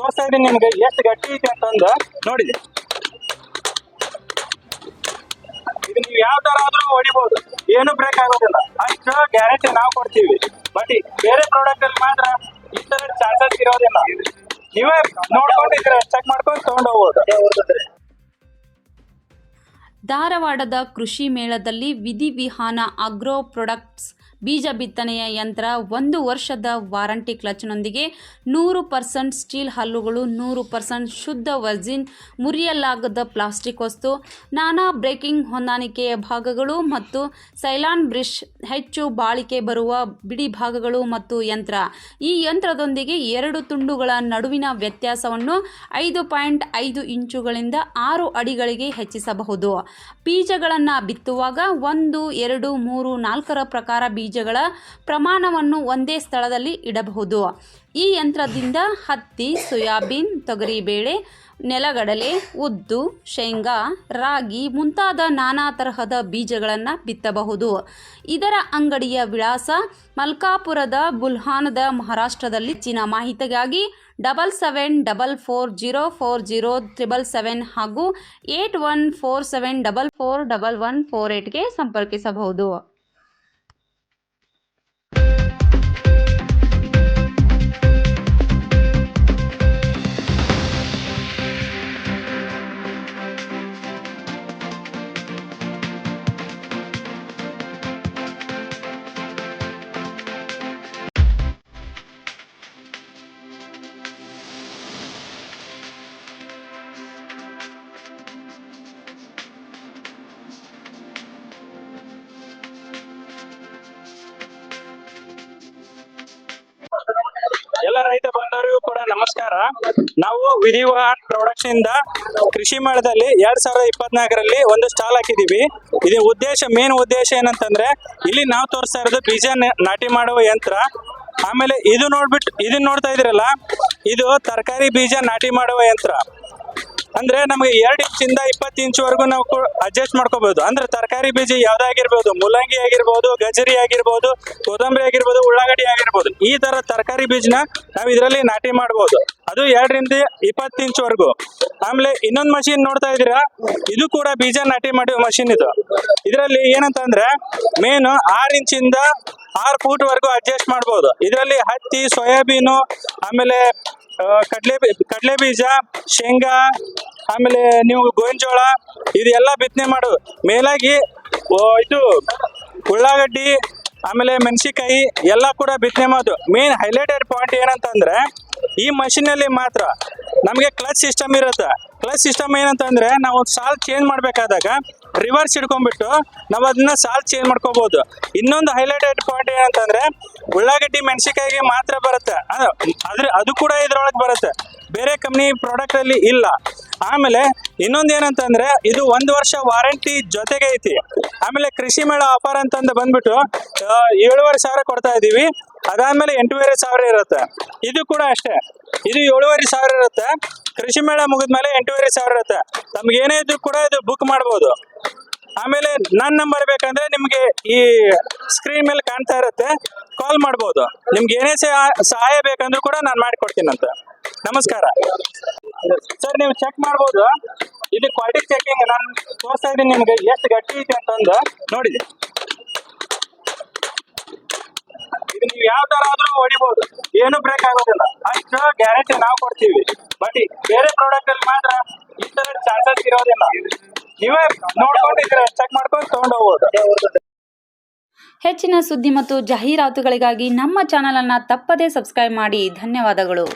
ತೋರಿಸ್ತಾ ಇದೀನಿ ನಿಮ್ಗೆ ಎಷ್ಟು ಗಟ್ಟಿ ಐತೆ ಅಂತಂದು ನೋಡಿ. ಇದು ನೀವು ಯಾವ ತರ ಆದ್ರೂ ಹೊಡಿಬಹುದು ಏನು ಬ್ರೇಕ್ ಆಗೋದಿಲ್ಲ. ಅಷ್ಟು ಗ್ಯಾರಂಟಿ ನಾವು ಕೊಡ್ತೀವಿ. ಬಟ್ ಬೇರೆ ಪ್ರಾಡಕ್ಟ್ ಅಲ್ಲಿ ಮಾತ್ರ ಈ ತರ ಚಾನ್ಸಸ್ ಇರೋದಿಲ್ಲ. ನೀವೇ ನೋಡ್ಕೊಂಡಿದ್ರೆ ಚೆಕ್ ಮಾಡ್ಕೊಂಡು ತಗೊಂಡು ಹೋಗ್ಬೋದು. ಧಾರವಾಡದ ಕೃಷಿ ಮೇಳದಲ್ಲಿ ವಿಧಿವಿಹಾನ ಅಗ್ರೋ ಪ್ರೊಡಕ್ಟ್ಸ್ ಬೀಜ ಬಿತ್ತನೆಯ ಯಂತ್ರ ಒಂದು ವರ್ಷದ ವಾರಂಟಿ ಕ್ಲಚ್ನೊಂದಿಗೆ ನೂರು ಪರ್ಸೆಂಟ್ ಸ್ಟೀಲ್ ಹಲ್ಲುಗಳು, ನೂರು ಪರ್ಸೆಂಟ್ ಶುದ್ಧ ವರ್ಜಿನ್, ಮುರಿಯಲಾಗದ ಪ್ಲಾಸ್ಟಿಕ್ ವಸ್ತು, ನಾನಾ ಬ್ರೇಕಿಂಗ್ ಹೊಂದಾಣಿಕೆಯ ಭಾಗಗಳು ಮತ್ತು ಸೈಲಾನ್ ಬ್ರಿಷ್, ಹೆಚ್ಚು ಬಾಳಿಕೆ ಬರುವ ಬಿಡಿ ಭಾಗಗಳು ಮತ್ತು ಯಂತ್ರ. ಈ ಯಂತ್ರದೊಂದಿಗೆ ಎರಡು ತುಂಡುಗಳ ನಡುವಿನ ವ್ಯತ್ಯಾಸವನ್ನು ಐದು ಪಾಯಿಂಟ್ ಐದು ಇಂಚುಗಳಿಂದ ಆರು ಅಡಿಗಳಿಗೆ ಹೆಚ್ಚಿಸಬಹುದು. ಬೀಜಗಳನ್ನು ಬಿತ್ತುವಾಗ ಒಂದು, ಎರಡು, ಮೂರು, ನಾಲ್ಕರ ಪ್ರಕಾರ ಬೀಜಗಳ ಪ್ರಮಾಣವನ್ನು ಒಂದೇ ಸ್ಥಳದಲ್ಲಿ ಇಡಬಹುದು. ಈ ಯಂತ್ರದಿಂದ ಹತ್ತಿ, ಸೋಯಾಬೀನ್ ತೊಗರಿಬೇಳೆ ನೆಲಗಡಲೆ, ಉದ್ದು, ಶೇಂಗಾ, ರಾಗಿ ಮುಂತಾದ ನಾನಾ ತರಹದ ಬೀಜಗಳನ್ನು ಬಿತ್ತಬಹುದು. ಇದರ ಅಂಗಡಿಯ ವಿಳಾಸ ಮಲ್ಕಾಪುರದ ಬುಲ್ಹಾನದ ಮಹಾರಾಷ್ಟ್ರದಲ್ಲಿ. ಹೆಚ್ಚಿನ ಮಾಹಿತಿಗಾಗಿ double seven double four zero four zero triple seven ಹಾಗೂ eight one four seven double four double one four ಏಟ್ಗೆ ಸಂಪರ್ಕಿಸಬಹುದು. ನಮಸ್ಕಾರ. ನಾವು ವಿಧಿವಾನ್ ಪ್ರೊಡಕ್ಷನ್ ಇಂದ ಕೃಷಿ ಮೇಳದಲ್ಲಿ ಎರಡ್ ಸಾವಿರದ ಇಪ್ಪತ್ನಾಲ್ಕರಲ್ಲಿ ಒಂದು ಸ್ಟಾಲ್ ಹಾಕಿದೀವಿ ಇದು ಉದ್ದೇಶ ಮೇನ್ ಉದ್ದೇಶ ಏನಂತಂದ್ರೆ, ಇಲ್ಲಿ ನಾವು ತೋರಿಸ್ತಾ ಇರೋದು ಬೀಜ ನಾಟಿ ಮಾಡುವ ಯಂತ್ರ. ಆಮೇಲೆ ಇದು ನೋಡ್ಬಿಟ್ಟು ಇದನ್ನ ನೋಡ್ತಾ ಇದ್ರಲ್ಲ ಇದು ತರಕಾರಿ ಬೀಜ ನಾಟಿ ಮಾಡುವ ಯಂತ್ರ. ಅಂದ್ರೆ ನಮಗೆ ಎರಡು ಇಂಚಿಂದ ಇಪ್ಪತ್ತು ಇಂಚ್ವರೆಗೂ ನಾವು ಅಡ್ಜಸ್ಟ್ ಮಾಡ್ಕೋಬಹುದು ಅಂದ್ರೆ ತರಕಾರಿ ಬೀಜ ಯಾವ್ದಾಗಿರ್ಬೋದು ಮೂಲಂಗಿ ಆಗಿರ್ಬೋದು ಗಜರಿ ಆಗಿರ್ಬೋದು, ಕೊತ್ತಂಬರಿ ಆಗಿರ್ಬೋದು, ಉಳ್ಳಾಗಡ್ಡಿ ಆಗಿರ್ಬೋದು, ಈ ತರ ತರಕಾರಿ ಬೀಜನ ನಾವು ಇದರಲ್ಲಿ ನಾಟಿ ಮಾಡ್ಬೋದು. ಅದು ಎರಡರಿಂದ ಇಪ್ಪತ್ತು ಇಂಚ್ವರೆಗೂ. ಆಮೇಲೆ ಇನ್ನೊಂದು ಮಷಿನ್ ನೋಡ್ತಾ ಇದ್ದೀರಾ? ಇದು ಕೂಡ ಬೀಜ ನಾಟಿ ಮಾಡುವ ಮಷಿನ್ ಇದು. ಇದರಲ್ಲಿ ಏನಂತಂದ್ರೆ ಮೇನ್ ಆರು ಇಂಚಿಂದ ಆರು ಫೂಟ್ ವರೆಗೂ ಅಡ್ಜಸ್ಟ್ ಮಾಡ್ಬೋದು. ಇದರಲ್ಲಿ ಹತ್ತಿ, ಸೋಯಾಬೀನು, ಆಮೇಲೆ ಕಡ್ಲೆ ಕಡಲೆ ಬೀಜ, ಶೇಂಗಾ, ಆಮೇಲೆ ನೀವು ಗೋವಿನ ಜೋಳ ಇದೆಲ್ಲ ಬಿತ್ತನೆ ಮಾಡು ಮೇಲಾಗಿ ಇದು ಉಳ್ಳಾಗಡ್ಡಿ, ಆಮೇಲೆ ಮೆಣಸಿಕಾಯಿ ಎಲ್ಲ ಕೂಡ ಬಿತ್ತನೆ ಮಾಡೋದು. ಮೇನ್ ಹೈಲೈಟೆಡ್ ಪಾಯಿಂಟ್ ಏನಂತಂದ್ರೆ, ಈ ಮಷಿನಲ್ಲಿ ಮಾತ್ರ ನಮಗೆ ಕ್ಲಚ್ ಸಿಸ್ಟಮ್ ಇರುತ್ತೆ. ಕ್ಲಚ್ ಸಿಸ್ಟಮ್ ಏನಂತಂದ್ರೆ ನಾವು ಸಾಲ್ ಚೇಂಜ್ ಮಾಡಬೇಕಾದಾಗ ರಿವರ್ಸ್ ಹಿಡ್ಕೊಂಡ್ಬಿಟ್ಟು ನಾವು ಅದನ್ನ ಸಾಲ್ ಚೇಂಜ್ ಮಾಡ್ಕೋಬಹುದು ಇನ್ನೊಂದು ಹೈಲೈಟೆಡ್ ಪಾಯಿಂಟ್ ಏನಂತಂದ್ರೆ ಉಳ್ಳಾಗಡ್ಡಿ ಮೆಣಸಿಕಾಯಿಗೆ ಮಾತ್ರ ಬರುತ್ತೆ. ಅದ- ಅದ್ರ ಅದು ಕೂಡ ಇದ್ರೊಳಗೆ ಬರುತ್ತೆ. ಬೇರೆ ಕಂಪ್ನಿ ಪ್ರಾಡಕ್ಟ್ ಅಲ್ಲಿ ಇಲ್ಲ. ಆಮೇಲೆ ಇನ್ನೊಂದು ಏನಂತಂದ್ರೆ ಇದು ಒಂದು ವರ್ಷ ವಾರಂಟಿ ಜೊತೆಗೆ ಐತಿ. ಆಮೇಲೆ ಕೃಷಿ ಮೇಳ ಆಫರ್ ಅಂತಂದು ಬಂದ್ಬಿಟ್ಟು ಏಳುವರೆ ಸಾವಿರ ಕೊಡ್ತಾ ಇದೀವಿ. ಅದಾದ್ಮೇಲೆ ಎಂಟೂವರೆ ಸಾವಿರ ಇರುತ್ತೆ. ಇದು ಕೂಡ ಅಷ್ಟೇ. ಇದು ಏಳುವರೆ ಸಾವಿರ ಇರುತ್ತೆ. ಕೃಷಿ ಮೇಳ ಮುಗಿದ್ಮೇಲೆ ಎಂಟೂವರೆ ಸಾವಿರ ಇರುತ್ತೆ. ತಮ್ಗೆ ಏನೇ ಇದ್ರು ಕೂಡ ಇದು ಬುಕ್ ಮಾಡ್ಬೋದು. ಆಮೇಲೆ ನನ್ನ ನಂಬರ್ ಬೇಕಂದ್ರೆ ನಿಮ್ಗೆ ಈ ಸ್ಕ್ರೀನ್ ಮೇಲೆ ಕಾಣ್ತಾ ಇರುತ್ತೆ. ಕಾಲ್ ಮಾಡ್ಬೋದು. ನಿಮ್ಗೆ ಏನೇ ಸಹ- ಸಹಾಯ ಬೇಕಂದ್ರೂ ಕೂಡ ನಾನು ಮಾಡಿಕೊಡ್ತೀನಂತ. ನಮಸ್ಕಾರ. ಸರ್, ನೀವು ಚೆಕ್ ಮಾಡ್ಬೋದು. ಇದು ಕ್ವಾಲಿಟಿ ಚೆಕಿಂಗ್ ನಾನು ತೋರಿಸ್ತಾ ಇದ್ದೀನಿ ನಿಮ್ಗೆ. ಎಷ್ಟು ಗಟ್ಟಿ ಐತೆ ಅಂತಂದು. ನೋಡಿ ಇದು ನೀವು ಯಾವ ತರ ಆದ್ರೂ ಹೊಡಿಬಹುದು ಏನು ಬ್ರೇಕ್ ಆಗೋದಿಲ್ಲ. ಅಷ್ಟು ಗ್ಯಾರಂಟಿ ನಾವು ಕೊಡ್ತೀವಿ. ಬಟ್ ಬೇರೆ ಪ್ರಾಡಕ್ಟ್ ಅಲ್ಲಿ ಮಾತ್ರ ಈ ತರ ಚಾನ್ಸಸ್ ಇರೋದಿಲ್ಲ. ನೀವೇ ನೋಡ್ಕೊಂಡಿದ್ರೆ ಚೆಕ್ ಮಾಡ್ಕೊಂಡು ತಗೊಂಡು ಹೋಗ್ಬೋದು. ಹೆಚ್ಚಿನ ಸುದ್ದಿ ಮತ್ತು ಜಾಹೀರಾತುಗಳಿಗಾಗಿ ನಮ್ಮ ಚಾನಲನ್ನು ತಪ್ಪದೇ ಸಬ್ಸ್ಕ್ರೈಬ್ ಮಾಡಿ. ಧನ್ಯವಾದಗಳು.